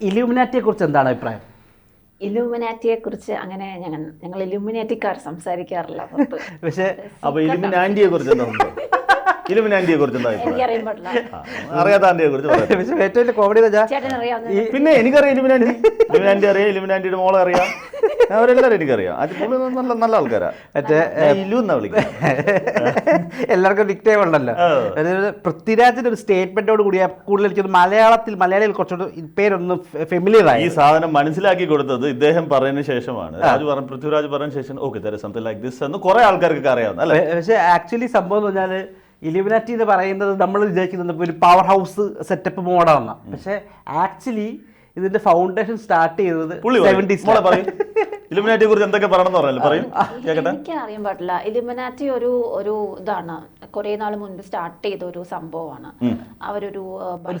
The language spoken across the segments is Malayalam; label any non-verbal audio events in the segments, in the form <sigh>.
ഇലുമിനാറ്റിയെ കുറിച്ച് എന്താണ് അഭിപ്രായം? ഇലുമിനാറ്റിയെ കുറിച്ച് അങ്ങനെ ഞങ്ങൾ ഞങ്ങൾ ഇലുമിനാറ്റിക്കാർ സംസാരിക്കാറില്ല <laughs> പക്ഷേ അപ്പൊ ഇലൂമിനാറ്റിയെ കുറിച്ച് എന്താ <laughs> ഇലുമിനാൻഡിയെ കുറിച്ച് എന്താ അഭിപ്രായം? എനിക്കറിയാൻ പാടില്ല. ആ, അറിയാത്ത കുറിച്ച് പറയാം പക്ഷേ ഏറ്റവും വലിയ കോമഡി അറിയാവുന്ന പിന്നെ എനിക്കറിയാം ഇലുമിനാൻഡി ഇലുമിനാൻഡി അറിയാം ഇലുമിനാൻഡിയുടെ മോളെ അറിയാം. അവരെല്ലാവരും എനിക്കറിയാം. അത് പുള്ളി നല്ല നല്ല ആൾക്കാരാ. മറ്റേ ഇലു എന്നാ വിളിക്കുന്നത്. എല്ലാവർക്കും നിക്ടേം ഉണ്ടല്ലോ. ആ. പൃഥ്വിരാജിന്റെ ഒരു സ്റ്റേറ്റ്മെന്റോട് കൂടി കൂടുതൽ എനിക്ക് മലയാളത്തിൽ മലയാളികൾ കുറച്ചുകൂടി പേരൊന്ന് ഫെമിലിയർ ഈ സാധനം മനസ്സിലാക്കി കൊടുത്തത് ഇദ്ദേഹം പറഞ്ഞതിന് ശേഷമാണ്. രാജു പറഞ്ഞു പൃഥ്വിരാജ് പറഞ്ഞ ശേഷം ഓക്കെ തര സംതിങ് ലൈക്ക് ദിസ് എന്ന് കുറെ ആൾക്കാർക്ക് അറിയാവുന്ന അല്ലേ? പക്ഷെ ആക്ച്വലി സംഭവം എന്ന് പറഞ്ഞാൽ ഇലിമിനാറ്റി എന്ന് പറയുന്നത് നമ്മൾ വിചാരിക്കുന്നത് ഒരു പവർ ഹൗസ് സെറ്റപ്പ് മോഡാണ് പക്ഷെ ആക്ച്വലി ഇതിന്റെ ഫൗണ്ടേഷൻ സ്റ്റാർട്ട് ചെയ്തത് ഇലുമിനാറ്റിയെ കുറിച്ച് എന്തൊക്കെ പറയണം പറഞ്ഞല്ലോ പറയും. കേക്കട്ടെ. എനിക്ക് അറിയാൻ പാടില്ല. ഇലുമിനാറ്റി ഒരു ഒരു ഇതാണ്. കുറെ നാൾ മുൻപ് സ്റ്റാർട്ട് ചെയ്ത ഒരു സംഭവമാണ്. അവരൊരു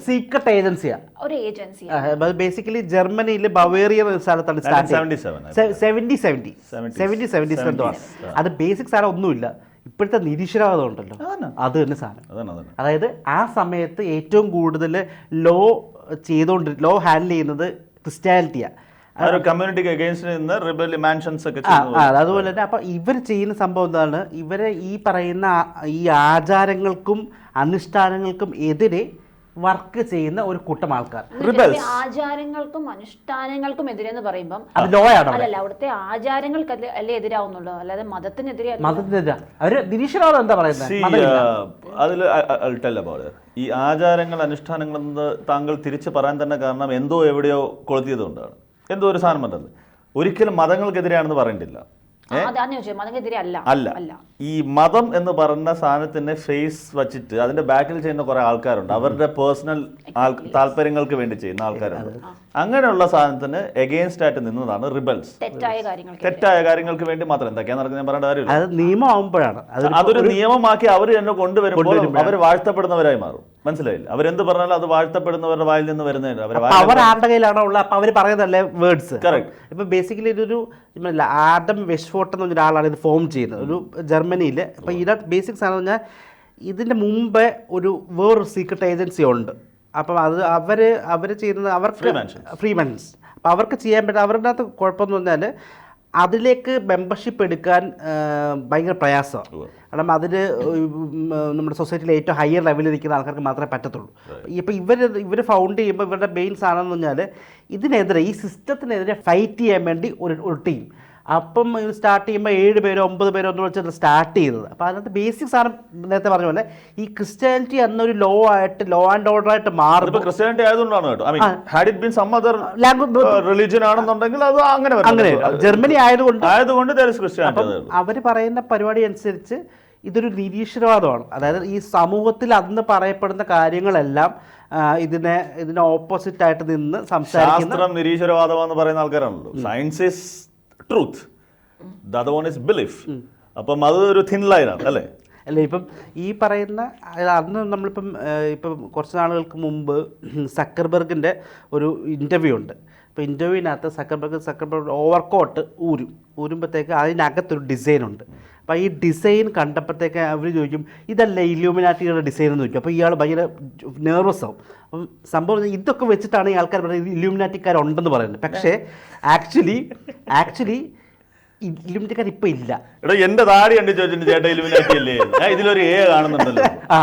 സീക്രട്ട് ഏജൻസിയാ ഒരു ഏജൻസി ബേസിക്കലി ജർമ്മനിയിൽ ബവേറിയ സ്ഥലത്താണ് start 1977, seventy seventy 70s. Seventy seventies എന്തോ അത് ബേസിക് സാധനം ഒന്നുമില്ല. ഇപ്പോഴത്തെ നിരീശ്വരവാദം ഉണ്ടല്ലോ. അത് തന്നെ സാധനം. അതായത് ആ സമയത്ത് ഏറ്റവും കൂടുതൽ ലോ ചെയ്തുകൊണ്ട് ലോ ഹാൻഡിൽ ചെയ്യുന്നത് ക്രിസ്ത്യാനിറ്റിയാണ് കമ്മ്യൂണിറ്റിക്ക് അഗേൻസ്റ്റ് നിന്ന് റിബൽ മാൻഷൻസ് ഒക്കെ അതുപോലെ തന്നെ അപ്പം ഇവർ ചെയ്യുന്ന സംഭവം എന്താണ്? ഇവരെ ഈ പറയുന്ന ഈ ആചാരങ്ങൾക്കും അനുഷ്ഠാനങ്ങൾക്കും എതിരെ വർക്ക് ചെയ്യുന്ന ഒരു കൂട്ടം ആൾക്കാർ. ആചാരങ്ങൾക്കും അനുഷ്ഠാനങ്ങൾക്കും എതിരെന്ന് പറയുമ്പോൾ അല്ലല്ല അവിടുത്തെ ആചാരങ്ങൾക്ക് അല്ലേ- എതിരാവുന്നുള്ളു? അല്ലാതെ മതത്തിനെതിരെ. മതത്തിനെതിരാ അവർ എന്താ പറയുന്നത് മതമില്ല. uh, അതിൽ ഈ ആചാരങ്ങൾ അനുഷ്ഠാനങ്ങൾ എന്ന് താങ്കൾ തിരിച്ച് പറയാൻ തന്നെ കാരണം എന്തോ എവിടെയോ കൊളുത്തിയത് കൊണ്ടാണ് എന്തോ ഒരു സാധനം ഒരിക്കലും മതങ്ങൾക്കെതിരെയാണെന്ന് പറയണ്ടില്ല. അല്ല ഈ മതം എന്ന് പറഞ്ഞ സാധനത്തിന്റെ ഫേസ് വച്ചിട്ട് അതിന്റെ ബാക്കിൽ ചെയ്യുന്ന കുറെ ആൾക്കാരുണ്ട്. അവരുടെ പേഴ്സണൽ താല്പര്യങ്ങൾക്ക് വേണ്ടി ചെയ്യുന്ന ആൾക്കാരുണ്ട്. അങ്ങനെയുള്ള സാധനത്തിന് എഗെയിൻസ്റ്റ് ആയിട്ട് നിന്നതാണ് റിബൽസ് തെറ്റായ കാര്യങ്ങൾക്ക് തെറ്റായ കാര്യങ്ങൾക്ക് വേണ്ടി മാത്രം എന്തൊക്കെയാ നടക്കുന്നത് ഞാൻ പറയേണ്ട കാര്യമില്ല. അത് നിയമമാകുമ്പോഴാണ് അതൊരു നിയമമാക്കി അവർ എന്നെ കൊണ്ടുവരുമ്പോൾ അവർ വാഴ്ത്തപ്പെടുന്നവരായി മാറും. മനസ്സിലായില്ല. അവരെന്ത് പറഞ്ഞാലും അത് വാഴ്ത്തപ്പെടുന്നവരുടെ വായിൽ നിന്ന് വരുന്നതല്ല? വായിൽ അവർ ആരുടെ കയ്യിലാണോ ഉള്ളത്? അപ്പൊ അവർ പറയുന്നതല്ലേ വേർഡ്സ്. ഇപ്പൊ ബേസിക്കലി ഇതൊരു ആഡം വെഷ്ഫോർട്ട് എന്ന് ഒരാളാണ് ഇത് ഫോം ചെയ്യുന്നത്. ഒരു ജർമ്മനിയിൽ അപ്പൊ ഇതിനകത്ത് ബേസിക് സാധനം പറഞ്ഞാൽ ഇതിന്റെ മുമ്പേ ഒരു വേറൊരു സീക്രട്ട് ഏജൻസി ഉണ്ട്. അപ്പം അത് അവർ അവർ ചെയ്യുന്നത് അവർക്ക് Freemasons. ഫ്രീ മെൻസ് അപ്പം അവർക്ക് ചെയ്യാൻ പറ്റും അവരുടെ അകത്ത് കുഴപ്പമെന്ന് പറഞ്ഞാൽ അതിലേക്ക് മെമ്പർഷിപ്പ് എടുക്കാൻ ഭയങ്കര പ്രയാസമാണ്. കാരണം അതിന് നമ്മുടെ സൊസൈറ്റിയിൽ ഏറ്റവും ഹയർ ലെവലിൽ നിൽക്കുന്ന ആൾക്കാർക്ക് മാത്രമേ പറ്റത്തുള്ളൂ. ഇപ്പം ഇവർ ഇവർ ഫൗണ്ട് ചെയ്യുമ്പോൾ ഇവരുടെ മെയിൻ സാധനം എന്ന് പറഞ്ഞാൽ ഇതിനെതിരെ ഈ സിസ്റ്റത്തിനെതിരെ ഫൈറ്റ് ചെയ്യാൻ വേണ്ടി ഒരു ഒരു ടീം അപ്പം ഇത് സ്റ്റാർട്ട് ചെയ്യുമ്പോൾ ഏഴ് പേരോ ഒമ്പത് പേരോ എന്ന് വെച്ചിട്ട് സ്റ്റാർട്ട് ചെയ്തത് അപ്പോൾ അതിനകത്ത് ബേസിക് സാധനം നേരത്തെ പറഞ്ഞ പോലെ ഈ ക്രിസ്ത്യാനിറ്റി എന്നൊരു ലോ ആയിട്ട് ലോ ആൻഡ് ഓർഡർ ആയിട്ട് മാറും ക്രിസ്ത്യാനിറ്റി ആയതുകൊണ്ടാണ് കേട്ടോ. Had it been some other religion ആണെന്നുണ്ടെങ്കിൽ അത് അങ്ങനെ. അങ്ങനെ ജർമ്മനി ആയതുകൊണ്ട് ആയതുകൊണ്ട് അവർ പറയുന്ന പരിപാടി അനുസരിച്ച് ഇതൊരു നിരീശ്വരവാദമാണ്. അതായത് ഈ സമൂഹത്തിൽ അന്ന് പറയപ്പെടുന്ന കാര്യങ്ങളെല്ലാം ഇതിനെ ഇതിനെ ഓപ്പോസിറ്റ് ആയിട്ട് നിന്ന് സംസാരിക്കുന്ന നിരീശ്വരവാദം എന്ന് പറയുന്ന ആൾക്കാരാണല്ലോ. Science is truth the other one is belief അപ്പം അത് ഒരു തിൻ ലൈനാണ് അല്ലേ? അല്ല ഇപ്പം ഈ പറയുന്ന അന്ന് നമ്മളിപ്പം ഇപ്പം കുറച്ച് നാളുകൾക്ക് മുമ്പ് സക്കർബർഗിന്റെ ഒരു ഇന്റർവ്യൂ ഉണ്ട്. അപ്പോൾ ഇന്റർവ്യൂവിനകത്ത് സക്കർബർഗ് സക്കർബർഗ് ഓവർകോട്ട് ഊരും. ഊരുമ്പോഴത്തേക്ക് അതിനകത്തൊരു ഡിസൈൻ ഉണ്ട്. അപ്പോൾ ഈ ഡിസൈൻ കണ്ടപ്പോഴത്തേക്ക് അവർ ചോദിക്കും ഇതല്ല ഇല്യൂമിനാറ്റിയുടെ ഡിസൈൻ എന്ന് ചോദിക്കും. അപ്പോൾ ഇയാൾ ഭയങ്കര നെർവസ് ആവും. അപ്പം സംഭവം ഇതൊക്കെ വെച്ചിട്ടാണ് ഈ ആൾക്കാർ പറയുന്നത് ഇല്യൂമിനാറ്റിക്കാരുണ്ടെന്ന് പറയുന്നത്. പക്ഷേ ആക്ച്വലി ആക്ച്വലി ഇല്യൂമിനാറ്റിക്കാർ ഇപ്പൊ ഇല്ല. എടാ എന്റെ താടി കണ്ടു ചോദിച്ചിട്ട് ചേട്ടാ ഇലുമിനാറ്റി അല്ലേ? ഞാൻ ഇതിലൊരു എ കാണുന്നുണ്ടല്ലോ. ആ.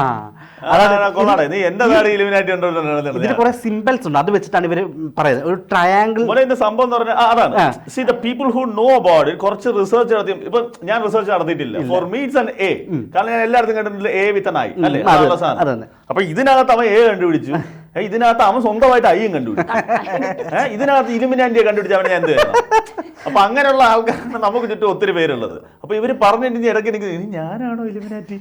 കൊള്ളാടെ നീ എന്റെ താടി ഇലുമിനാറ്റി ഉണ്ടോ ഇതിൽ കുറെ സിമ്പിൾസ് ഉണ്ട്. അത് വെച്ചിട്ടാണ് ഇവർ പറയുന്നത്. ഒരു ട്രയാങ്കിൾ മോനെ ഇതിന്റെ സംഭവം എന്ന് പറഞ്ഞാൽ അതാണ്. See the people who know about it കുറച്ച് റിസർച്ച് നടത്തി ഇപ്പൊ ഞാൻ റിസർച്ച് നടത്തിയിട്ടില്ല. For me and an a കാരണം ഞാൻ എല്ലായിടത്തും കണ്ടിട്ടുണ്ട് എ വിത്ത് an ഐ അല്ലേ. അപ്പൊ ഇതിനകത്ത് അവൻ എ കണ്ടുപിടിച്ചു. <laughs> ഇതിനകത്ത് അവൻ സ്വന്തമായിട്ട് അയ്യം കണ്ടുപിടിച്ചു. <laughs> ഏഹ് ഇതിനകത്ത് ഇലുമിനാന്റിയെ കണ്ടുപിടിച്ച് അവനെ ഞാൻ എന്ത് ചെയ്യണം? അപ്പൊ അങ്ങനെയുള്ള ആൾക്കാരാണ് നമുക്ക് ചുറ്റും ഒത്തിരി പേരുള്ളത്. അപ്പൊ ഇവർ പറഞ്ഞിട്ട് ഇനി ഇടയ്ക്ക് എനിക്ക് ഇനി ഞാനാണോ ഇലുമിനാറ്റി?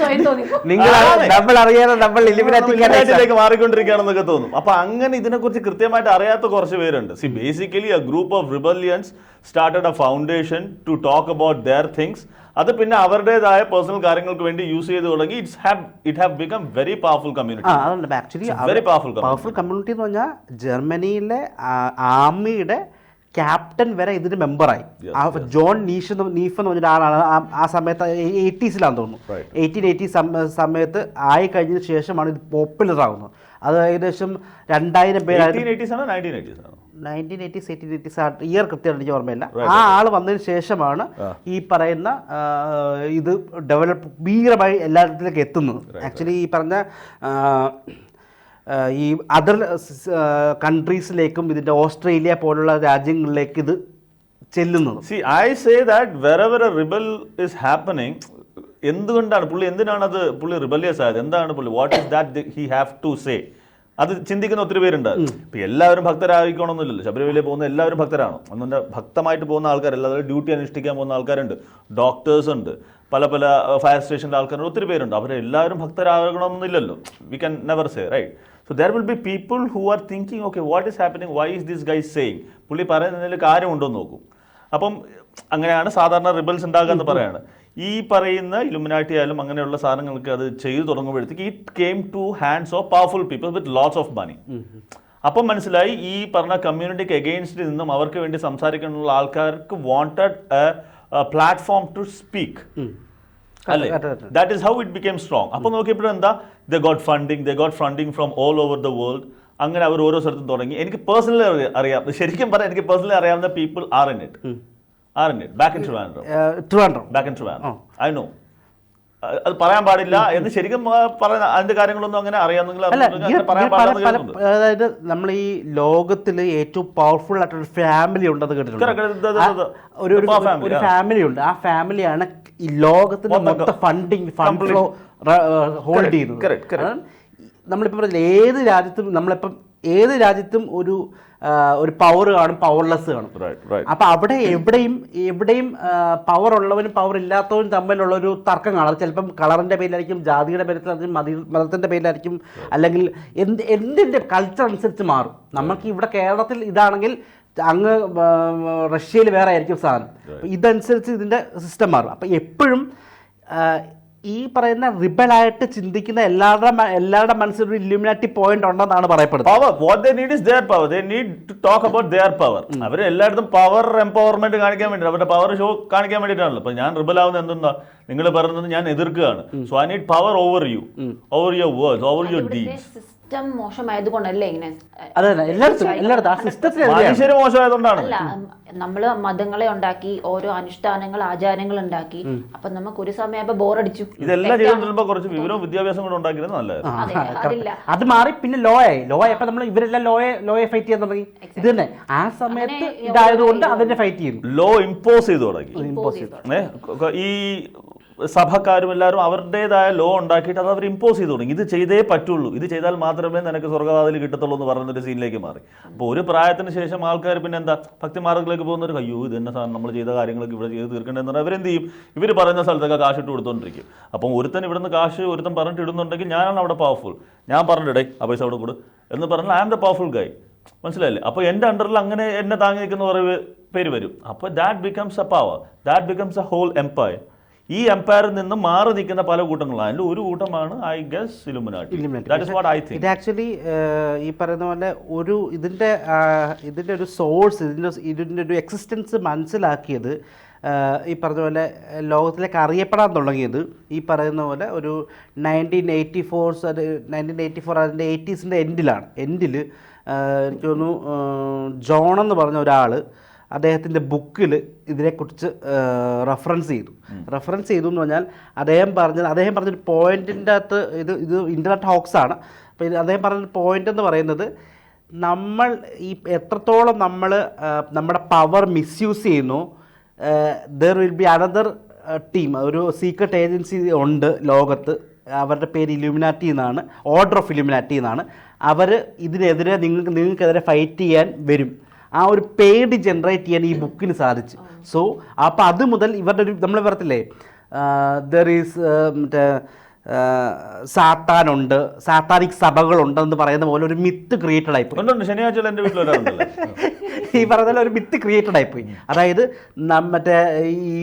സ്വയം തോന്നി. നിങ്ങൾ നമ്മൾ അറിയാതെ നമ്മൾ ഇലുമിനാറ്റിയിലേക്ക് മാറിക്കൊണ്ടിരിക്കുകയാണെന്നൊക്കെ തോന്നും. അപ്പൊ അങ്ങനെ ഇതിനെക്കുറിച്ച് കൃത്യമായിട്ട് അറിയാത്ത കുറച്ച് പേരുണ്ട്. See basically a group of rebellions started a foundation to talk about their things അത് പിന്നെ അവരുടേതായ പേഴ്സണൽ കാര്യങ്ങൾക്ക് വേണ്ടി യൂസ് ചെയ്ത് തുടങ്ങി. It's have it have become very powerful community actually very powerful powerful community എന്ന് പറഞ്ഞാൽ ജർമ്മനിയിലെ ആർമിയുടെ ക്യാപ്റ്റൻ വരെ ഇതിന് മെമ്പറായി. ജോൺ നീഷ് നീഫ് എന്ന് പറഞ്ഞ ആളാണ് ആ- സമയത്ത് എയ്റ്റീസിലാണെന്ന് തോന്നുന്നു. എയ്റ്റീൻ എയ്റ്റി സമയത്ത് ആയി കഴിഞ്ഞതിന് ശേഷമാണ് ഇത് പോപ്പുലർ ആകുന്നത് അത് ഏകദേശം രണ്ടായിരം പേരായിരുന്നു nineteen eighties eighteen eighties year കൃത്യമായിട്ട് എനിക്ക് ഓർമ്മയില്ല. ആ ആൾ വന്നതിന് ശേഷമാണ് ഈ പറയുന്ന ഇത് ഡെവലപ്പ് ഭീകരമായി എല്ലാത്തിലേക്ക് എത്തുന്നത്. ആക്ച്വലി ഈ പറഞ്ഞ ഈ അതർ കൺട്രീസിലേക്കും ഇതിന്റെ ഓസ്ട്രേലിയ പോലുള്ള രാജ്യങ്ങളിലേക്ക് ഇത് ചെല്ലുന്നത്. See I say that wherever a rebel is happening എന്തുകൊണ്ടാണ് പുള്ളി എന്തിനാണ് അത് പുള്ളി റിബലിയസ് ആയത്? എന്താണ് പുള്ളി? What is that he have to say അത് ചിന്തിക്കുന്ന ഒത്തിരി പേരുണ്ട്. ഇപ്പൊ എല്ലാവരും ഭക്തരായിക്കണമെന്നില്ലല്ലോ ശബരിമലയിൽ പോകുന്ന എല്ലാവരും ഭക്തരാണോ? അന്നെ ഭക്തമായിട്ട് പോകുന്ന ആൾക്കാരല്ല അതായത് ഡ്യൂട്ടി അനുഷ്ഠിക്കാൻ പോകുന്ന ആൾക്കാരുണ്ട്. ഡോക്ടേഴ്സ് ഉണ്ട്. പല പല ഫയർ സ്റ്റേഷന്റെ ആൾക്കാരുണ്ട്. ഒത്തിരി പേരുണ്ട്. അവരെല്ലാവരും ഭക്തരാകണമെന്നില്ലല്ലോ. We can never say right so there will be people who are thinking okay what is happening why is this guys saying പുള്ളി പറയുന്നതിൽ കാര്യമുണ്ടോ എന്ന് നോക്കും. അപ്പം അങ്ങനെയാണ് സാധാരണ റിബൽസ് ഉണ്ടാകുക എന്ന് പറയാണ്. ഈ പറയുന്ന ഇലുമിനാറ്റി ആയാലും അങ്ങനെയുള്ള സാധനങ്ങൾക്ക് അത് ചെയ്തു തുടങ്ങുമ്പോഴത്തേക്ക് it came to hands of powerful people with lots of money അപ്പം മനസ്സിലായി ഈ പറഞ്ഞ കമ്മ്യൂണിറ്റിക്ക് എഗെയിൻസ്റ്റ് നിന്നും അവർക്ക് വേണ്ടി സംസാരിക്കാനുള്ള ആൾക്കാർക്ക് വാണ്ടഡ് പ്ലാറ്റ്ഫോം ടു സ്പീക്ക് അല്ലേ? That is how it became strong അപ്പോൾ നോക്കിയപ്പോഴും എന്താ they got funding they got funding from all over the world അങ്ങനെ അവർ ഓരോ സ്ഥലത്തും തുടങ്ങി. എനിക്ക് പേഴ്സണലി അറിയാം. ശരിക്കും പറയാം എനിക്ക് പേഴ്സണലി അറിയാവുന്ന people are in it are in it back in Trivandrum Trivandrum back in Trivandrum I know അത് പറയാൻ പാടില്ല എന്ന് ശരിക്കും പറയുന്ന അതിന്റെ കാര്യങ്ങളൊന്നും അങ്ങനെ അറിയാമെന്നുള്ള. അതായത് നമ്മൾ ഈ ലോകത്തിൽ ഏറ്റവും പവർഫുൾ ആയിട്ടൊരു ഫാമിലി ഉണ്ടെന്ന് കേട്ടിട്ടുണ്ട്? ഒരു ഒരു-. ഫാമിലി ഉണ്ട്. ആ ഫാമിലിയാണ് ഈ ലോകത്തിന്റെ മൊത്തം ഫണ്ടിങ് ഫണ്ട് ഫ്ലോ ഹോൾഡ് ചെയ്യുന്നത് നമ്മളിപ്പോ നമ്മളിപ്പോൾ ഏത് രാജ്യത്തും നമ്മളിപ്പം ഏത് രാജ്യത്തും ഒരു ഒരു പവർ കാണും പവർലെസ് കാണും. അപ്പൊ അവിടെ എവിടെയും എവിടെയും പവർ ഉള്ളവനും പവർ ഇല്ലാത്തവനും തമ്മിലുള്ള ഒരു തർക്കം കാണാം. ചിലപ്പം കളറിന്റെ പേരിലായിരിക്കും ജാതിയുടെ പേരിലായിരിക്കും മതി മതത്തിന്റെ പേരിലായിരിക്കും അല്ലെങ്കിൽ എന്ത് എന്തിന്റെ കൾച്ചർ അനുസരിച്ച് മാറും. നമുക്ക് ഇവിടെ കേരളത്തിൽ ഇതാണെങ്കിൽ അങ്ങ് റഷ്യയിൽ വേറെ ആയിരിക്കും സാധനം. ഇതനുസരിച്ച് ഇതിന്റെ സിസ്റ്റം മാറും. അപ്പൊ എപ്പോഴും ഈ പറയുന്ന റിബലായിട്ട് ചിന്തിക്കുന്ന എല്ലാവരുടെ എല്ലാവരുടെ മനസ്സിൽ ഒരു ഇല്യൂമിനാറ്റി പോയിന്റ് ഉണ്ടെന്നാണ് പറയപ്പെടുന്നത്. Power what they need is their power they need to talk about their power അവർ എല്ലായിടത്തും പവർ എംപവർമെന്റ് കാണിക്കാൻ വേണ്ടി അവരുടെ പവർ ഷോ കാണിക്കാൻ വേണ്ടിയിട്ടാണല്ലോ. അപ്പൊ ഞാൻ റിബൽ ആവുന്നത് എന്തെന്നാ? നിങ്ങൾ പറയുന്നത് ഞാൻ എതിർക്കുകയാണ്. So I need power over you over your words over your deeds system മോശമായതുകൊണ്ടല്ലേ ഇങ്ങനെ അതല്ല അതെ എല്ലായിടത്തും എല്ലായിടത്തും ആ സിസ്റ്റത്തിൽ മനുഷ്യര് മോശമായതുകൊണ്ടാണ്. അല്ല നമ്മൾ മതങ്ങളെ ഉണ്ടാക്കി ഓരോ അനുഷ്ഠാനങ്ങൾ ആചാരങ്ങൾ ഉണ്ടാക്കി അപ്പൊ നമുക്ക് ഒരു സമയം ബോറടിച്ചു. ഇതെല്ലാം ചെയ്തുകൊണ്ടിരുമ്പോ കുറച്ച് വിവരവും വിദ്യാഭ്യാസം കൂടെ ഉണ്ടാക്കിയിരുന്നത് അതെ അതില്ല. അത് മാറി പിന്നെ ലോ ആയി ലോ ആയപ്പോ നമ്മൾ ഇവരെല്ലാം ലോയെ ലോയെ ഫൈറ്റ് ചെയ്യാൻ തുടങ്ങി. ഇത് തന്നെ. ആ സമയത്ത് അങ്ങനെ ഇതായതുകൊണ്ട് അതിനെ ഫൈറ്റ് ചെയ്യുന്നു ലോ ഇമ്പോസ് ചെയ്തു തുടങ്ങി. Impose ചെയ്തു. ഏ, കൊ- ഈ സഭക്കാരും എല്ലാവരും അവരുടേതായ ലോ ഉണ്ടാക്കിയിട്ട് അത് അവർ ഇമ്പോസ് ചെയ്തു തുടങ്ങി. ഇത് ചെയ്തേ പറ്റുള്ളൂ. ഇത് ചെയ്താൽ മാത്രമേ നിനക്ക് സ്വർഗവാതിൽ കിട്ടത്തുള്ളൂ എന്ന് പറയുന്നൊരു സീനിലേക്ക് മാറി. അപ്പോൾ ഒരു പ്രായത്തിന് ശേഷം ആൾക്കാർ പിന്നെ എന്താ ഭക്തിമാർഗത്തിലേക്ക് പോകുന്നവർ അയ്യോ ഇത് തന്നെ നമ്മൾ ചെയ്ത കാര്യങ്ങളൊക്കെ ഇവിടെ ചെയ്ത് തീർക്കേണ്ടതെന്ന് പറഞ്ഞാൽ അവരെന്ത് ചെയ്യും? ഇവർ പറയുന്ന സ്ഥലത്തൊക്കെ കാശ് ഇട്ട് കൊടുത്തോണ്ടിരിക്കും. അപ്പം ഒരുത്തൻ ഇവിടുന്ന് കാശ് ഒരുത്തൻ പറഞ്ഞിട്ട് ഇടുന്നുണ്ടെങ്കിൽ ഞാനാണ് അവിടെ പവർഫുൾ ഞാൻ പറഞ്ഞിടേ ആ പൈസ അവിടെ കൊടു എന്ന് പറഞ്ഞാൽ I am the powerful guy മനസ്സിലായില്ലേ? അപ്പോൾ എന്റെ അണ്ടറിൽ അങ്ങനെ എന്നെ താങ്ങി നിൽക്കുന്ന കുറേ പേര് വരും. അപ്പോൾ that becomes a power that becomes a whole empire ഈ എംപയറിൽ നിന്ന് മാറി നിൽക്കുന്ന പല കൂട്ടങ്ങളാണ് അതിന്റെ ഒരു കൂട്ടമാണ് ഐ ഗസ് ഇലുമിനാട്ടി ഇത് ആക്ച്വലി ഈ പറയുന്ന പോലെ ഒരു ഇതിന്റെ ഇതിന്റെ ഒരു സോഴ്സ് ഇതിന്റെ ഇതിന്റെ ഒരു എക്സിസ്റ്റൻസ് മനസ്സിലാക്കിയത് ഈ പറഞ്ഞ പോലെ ലോകത്തിലേക്ക് അറിയപ്പെടാൻ തുടങ്ങിയത് ഈ പറയുന്ന പോലെ ഒരു നയന്റീൻ എയ്റ്റി ഫോർസ് അത് നയന്റീൻ എയ്റ്റി ഫോർ അതിന്റെ എയ്റ്റീസിന്റെ എൻഡിലാണ് എൻഡിൽ എനിക്ക് തോന്നുന്നു ജോൺ എന്ന് പറഞ്ഞ ഒരാൾ അദ്ദേഹത്തിന്റെ ബുക്കിൽ ഇതിനെക്കുറിച്ച് റെഫറൻസ് ചെയ്തു. റെഫറൻസ് ചെയ്തു എന്ന് പറഞ്ഞാൽ അദ്ദേഹം പറഞ്ഞത് അദ്ദേഹം പറഞ്ഞൊരു പോയിന്റിന്റെ അകത്ത് ഇത് ഇത് ഇന്റർനെറ്റ് ഹോക്സ് ആണ്. അപ്പോൾ ഇത് അദ്ദേഹം പറഞ്ഞ പോയിന്റ് എന്ന് പറയുന്നത് നമ്മൾ ഈ എത്രത്തോളം നമ്മൾ നമ്മുടെ പവർ മിസ്യൂസ് ചെയ്യുന്നു there will be another team ഒരു സീക്രട്ട് ഏജൻസി ഉണ്ട് ലോകത്ത് അവരുടെ പേര് ഇലുമിനാറ്റി എന്നാണ് ഓർഡർ ഓഫ് ഇലുമിനാറ്റി എന്നാണ്. അവർ ഇതിനെതിരെ നിങ്ങൾക്ക് നിങ്ങൾക്കെതിരെ ഫൈറ്റ് ചെയ്യാൻ വരും. ആ ഒരു പേഡ് ജനറേറ്റ് ചെയ്യാൻ ഈ ബുക്കിന് സാധിച്ചു. സോ അപ്പോൾ അത് മുതൽ ഇവരുടെ ഒരു നമ്മൾ പറയത്തില്ലേ ദർ ഈസ് മറ്റേ സാത്താനുണ്ട് സാത്താനിക് സഭകളുണ്ടെന്ന് പറയുന്ന പോലെ ഒരു മിത്ത് ക്രിയേറ്റഡ് ആയിപ്പോയി. ഉണ്ടുണ്ട് ശനിയാഴ്ച എന്റെ വീട്ടിൽ ഒരാളുണ്ടല്ലോ <laughs> ഈ പറഞ്ഞ ഒരു മിത്ത് ക്രിയേറ്റഡ് ആയിപ്പോയി. അതായത് മറ്റേ ഈ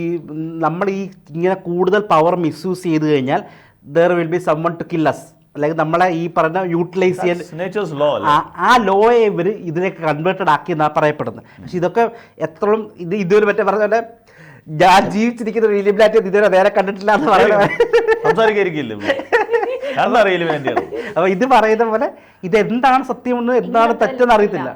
നമ്മൾ ഈ ഇങ്ങനെ കൂടുതൽ പവർ മിസ്യൂസ് ചെയ്ത് കഴിഞ്ഞാൽ there will be someone to kills അല്ലെങ്കിൽ നമ്മളെ ഈ പറഞ്ഞ യൂട്ടിലൈസ് ചെയ്യാൻ ലോ ആ- ലോയെ ഇവർ ഇതിലേക്ക് കൺവേർട്ടഡ് ആക്കി എന്നാണ് പറയപ്പെടുന്നത്. പക്ഷെ ഇതൊക്കെ എത്രയും ഇത് ഇതുവരെ മറ്റേ പറഞ്ഞ പോലെ ഞാൻ ജീവിച്ചിരിക്കുന്ന വില്യം ഇതുവരെ നേരെ കണ്ടിട്ടില്ല എന്ന് പറയുന്നത്. സംസാരിക്കായിരിക്കില്ലേ കണ്ടറിയില്ല വേണ്ടിയാണ്. അപ്പൊ ഇത് പറയുന്ന പോലെ ഇത് എന്താണ് സത്യമെന്ന് എന്താണ് തെറ്റെന്ന് അറിയത്തില്ല.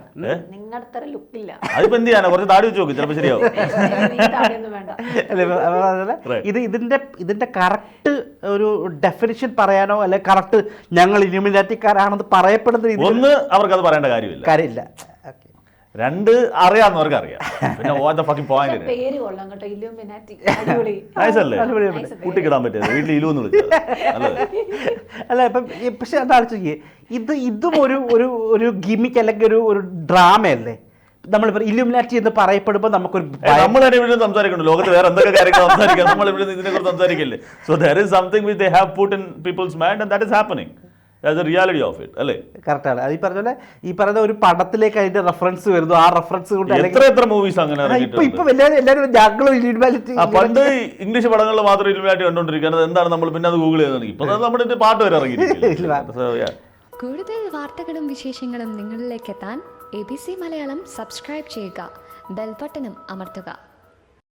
നിങ്ങളുടെ അത്ര ലുക്കില്ല. അതിപ്പോ എന്ത് ചെയ്യാനാ? കുറച്ച് താടി വെച്ച് നോക്ക് ചിലപ്പോൾ ശരിയാവും. <laughs> ഇത് ഇതിന്റെ ഇതിന്റെ കറക്റ്റ് ഒരു ഡെഫിനിഷൻ പറയാനോ അല്ലെ കറക്റ്റ് ഞങ്ങൾ ഇലുമിനാറ്റിക്കാരാണെന്ന് പറയപ്പെടുന്ന രീതിയിൽ ഒന്ന് അവർക്കത് പറയേണ്ട കാര്യമില്ല. കാര്യമില്ല. രണ്ട് അറിയാവുന്നവർക്ക് അറിയാം. പിന്നെ പോയിന്റ് പേര് കൊള്ളാം കേട്ടോ. അടിപൊളി. കൂട്ടിക്കിടാൻ പറ്റിയത്. വീട്ടിൽ ഇലു എന്ന് വിളിച്ചത് അല്ല ഇപ്പം പക്ഷെ അതാണ് ഇത് ഇതും ഒരു ഒരു ഒരു ഗിമിക്ക് അല്ലെങ്കിൽ ഒരു ഒരു ഡ്രാമയല്ലേ നമ്മളിപ്പോൾ ഇലുമിനാറ്റി എന്ന് പറയപ്പെടുമ്പോൾ നമുക്കൊരു നമ്മൾ തന്നെ ഇവിടെ നിന്ന് ലോകത്ത് വേറെ എന്തൊക്കെ കാര്യങ്ങൾ സംസാരിക്കാം നമ്മൾ ഇവിടെ ഇതിനെക്കുറിച്ച് ഇതിനെ കുറിച്ച് സംസാരിക്കില്ലേ? So there is something which they have put in people's mind and that is happening that a reality of it അല്ലേ? കറക്റ്റാണ് അത് ഈ പറഞ്ഞ പോലെ ഈ പറയുന്ന ഒരു പടത്തിലേക്ക് അതിന്റെ റെഫറൻസ് വരുന്നു. ആ റെഫറൻസ് കൊണ്ട് എത്ര എത്ര മൂവീസ് അങ്ങനെ ഇപ്പൊ ഇപ്പൊ എല്ലാവരും ഞങ്ങളും പണ്ട് ഇംഗ്ലീഷ് പടങ്ങളിൽ മാത്രം ഇലുമിനാറ്റി കണ്ടോണ്ടിരിക്കുന്നത് എന്താണ് നമ്മൾ പിന്നെ അത് ഗൂഗിൾ ചെയ്ത് ഇപ്പൊ നമ്മുടെ പാട്ട് വരെ. ഇറങ്ങി <laughs> കൂടുതൽ വാർത്തകളും വിശേഷങ്ങളും നിങ്ങളിലേക്ക് എത്താൻ A B C Malayalam subscribe ചെയ്യുക. ബെൽബട്ടനും അമർത്തുക.